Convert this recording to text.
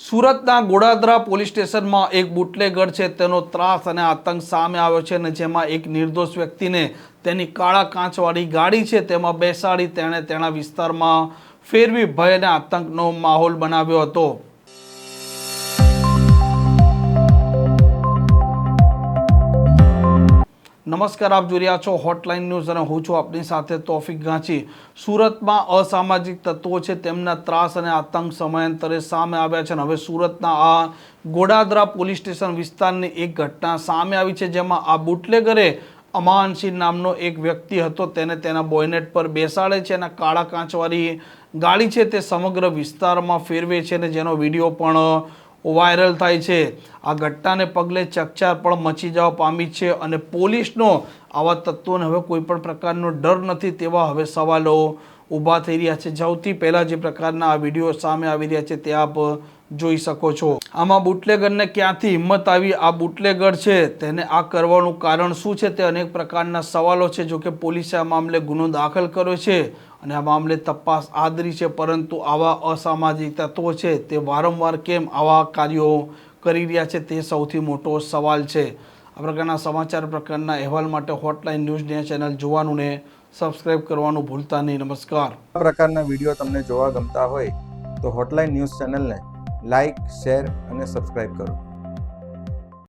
સુરતના ગોડાદરા પોલીસ સ્ટેશનમાં એક બુટલેગર છે, તેનો ત્રાસ અને આતંક સામે આવ્યો છે અને જેમાં એક નિર્દોષ વ્યક્તિને તેની કાળા કાચવાળી ગાડી છે, તેમાં બેસાડી તેણે તેના વિસ્તારમાં ફેરવી ભય અને આતંકનો માહોલ બનાવ્યો હતો. નમસ્કાર, આપ જોઈ રહ્યા છો હોટલાઇન ન્યૂઝ અને હું છું આપની સાથે તોફિક ગાંચી સુરતમાં અસામાજિક તત્વો છે, તેમના ત્રાસ અને આતંક સમયાંતરે સામે આવ્યા છે અને હવે સુરતના આ ગોડાદરા પોલીસ સ્ટેશન વિસ્તારની એક ઘટના સામે આવી છે, જેમાં આ બુટલેગરે અમાનસિંહ નામનો એક વ્યક્તિ હતો, તેને તેના બોયનેટ પર બેસાડે છે અને કાળા કાંચવાળી ગાડી છે તે સમગ્ર વિસ્તારમાં ફેરવે છે અને જેનો વીડિયો પણ વાયરલ થાય છે. આ ઘટનાને પગલે ચકચાર પણ મચી જવા પામી છે અને પોલીસનો આવા તત્વોને હવે કોઈ પણ પ્રકારનો ડર નથી તેવા હવે સવાલો ઊભા થઈ રહ્યા છે. સૌથી પહેલાં જે પ્રકારના આ વીડિયો સામે આવી રહ્યા છે તે આપ જોઈ શકો છો. આમાં બુટલેગરને ક્યાંથી હિંમત આવી? આ બુટલેગર છે. તેને આ કરવાનું કારણ શું છે? તે અનેક પ્રકારના સવાલો છે જો કે પોલીસે આ મામલે ગુનો દાખલ કર્યો છે અને આ મામલે તપાસ આદરી છે. પરંતુ આવા અસામાજિક તત્વો છે તે વારંવાર કેમ આવા કાર્યો કરી રહ્યા છે તે સૌથી મોટો સવાલ છે. આ પ્રકારના સમાચાર પ્રકારના અહેવાલ માટે હોટલાઇન ન્યૂઝ ચેનલ જોવાનું ને સબસ્ક્રાઇબ કરવાનું ભૂલતા નહીં. નમસ્કાર. આ પ્રકારના વીડિયો તમને જોવા ગમતા હોય તો હોટલાઇન ન્યૂઝ ચેનલને લાઇક શેર અને સબસ્ક્રાઇબ કરો.